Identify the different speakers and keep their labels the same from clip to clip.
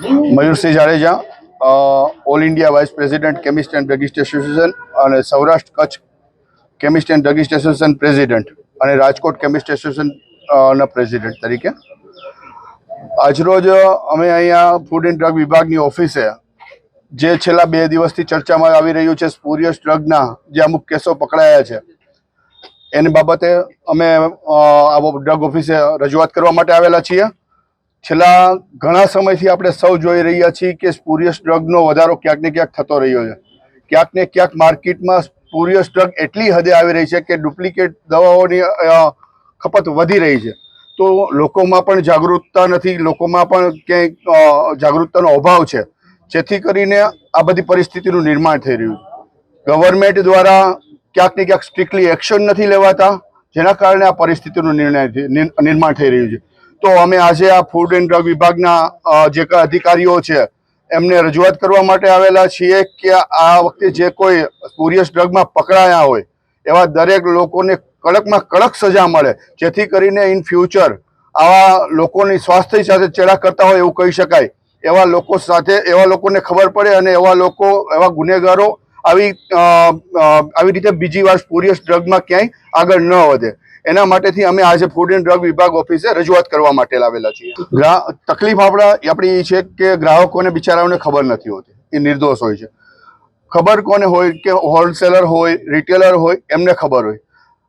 Speaker 1: Mayursinh Jadeja all India vice president chemist and druggist association અને Saurashtra Kutch chemist and druggist association president અને Rajkot chemist association president તરીકે. આજરોજ અમે અહીંયા food and drug વિભાગની ઓફિસે જે છેલ્લા બે દિવસથી ચર્ચામાં આવી રહ્યું છે, સ્પુરિયસ ડ્રગના જે અમુક કેસો પકડાયા છે, એની બાબતે અમે આવો ડ્રગ ઓફિસે રજૂઆત કરવા માટે આવેલા છીએ. છેલ્લા ઘણા સમયથી આપણે સૌ જોઈ રહ્યા છીએ કે સ્પુરિયસ ડ્રગનો વધારો ક્યાંક ને ક્યાંક થતો રહ્યો છે. ક્યાંક ને ક્યાંક માર્કેટમાં સ્પુરિયસ ડ્રગ એટલી હદે આવી રહી છે કે ડુપ્લિકેટ દવાઓની ખપત વધી રહી છે. તો લોકોમાં પણ જાગૃતતા નથી, લોકોમાં પણ ક્યાંક જાગૃતતાનો અભાવ છે. જેથી કરીને આ બધી પરિસ્થિતિનું નિર્માણ થઈ રહ્યું ગવર્મેન્ટ દ્વારા ક્યાંક ને ક્યાંક સ્ટ્રિક્ટલી એક્શન નથી લેવાતા, જેના કારણે આ પરિસ્થિતિનું નિર્ણય, નિર્માણ થઈ રહ્યું છે. તો અમે આજે આ ફૂડ એન્ડ ડ્રગ વિભાગના જે અધિકારીઓ છે, એમને રજૂઆત કરવા માટે આવેલા છીએ કે આ વખતે જે કોઈ સ્પુરિયસ ડ્રગમાં પકડાયા હોય, એવા દરેક લોકોને કડકમાં કડક સજા મળે, જેથી કરીને ઇન ફ્યુચર આવા લોકોની સ્વાસ્થ્ય સાથે ચેડા કરતા હોય એવું કહી શકાય. એવા લોકો સાથે, એવા લોકોને ખબર પડે અને એવા લોકો, એવા ગુનેગારો આવી આવી રીતે બીજી વાર સ્પોરિયસ ડ્રગમાં ક્યાંય આગળ ન વધે. એના માટેથી અમે આજે ફૂડ એન્ડ ડ્રગ વિભાગ ઓફિસે રજૂઆત કરવા માટે લાવેલા છીએ. તકલીફ આપણા આપણી એ છે કે ગ્રાહકોને, બિચારાઓને ખબર નથી હોતી. એ નિર્દોષ હોય છે. ખબર કોને હોય કે હોલસેલર હોય રિટેલર હોય, એમને ખબર હોય.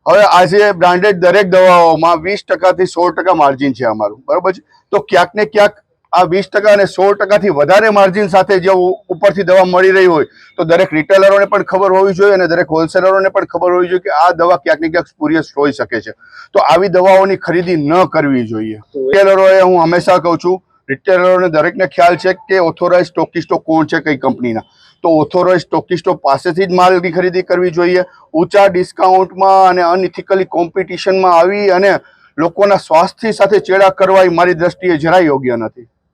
Speaker 1: હવે આજે બ્રાન્ડેડ દરેક દવાઓમાં વીસ ટકાથી સોળ ટકા માર્જિન છે અમારું. બરાબર છે? તો ક્યાંક ને ક્યાંક આ વીસ ટકા અને સોળ ટકાથી વધારે માર્જિન સાથે જો ઉપરથી દવા મળી રહી હોય, તો દરેક રિટેલરોને પણ ખબર હોવી જોઈએ અને દરેક હોલસેલરોને પણ ખબર હોવી જોઈએ કે આ દવા ક્યાંક ક્યાંક સ્પુરિયસ હોઈ શકે છે. તો આવી દવાઓની ખરીદી ન કરવી જોઈએ. રિટેલરોએ હું હંમેશા કહું છું રિટેલરોને દરેકને ખ્યાલ છે કે ઓથોરાઇઝ સ્ટોકિસ્ટો કોણ છે કઈ કંપનીના. તો ઓથોરાઇઝ સ્ટોકિસ્ટો પાસેથી જ માલની ખરીદી કરવી જોઈએ, ઊંચા ડિસ્કાઉન્ટમાં અને અનઇથિકલી કોમ્પિટિશનમાં આવી અને લોકોના સ્વાસ્થ્ય સાથે ચેડા કરવા એ મારી દ્રષ્ટિએ જરાય યોગ્ય નથી.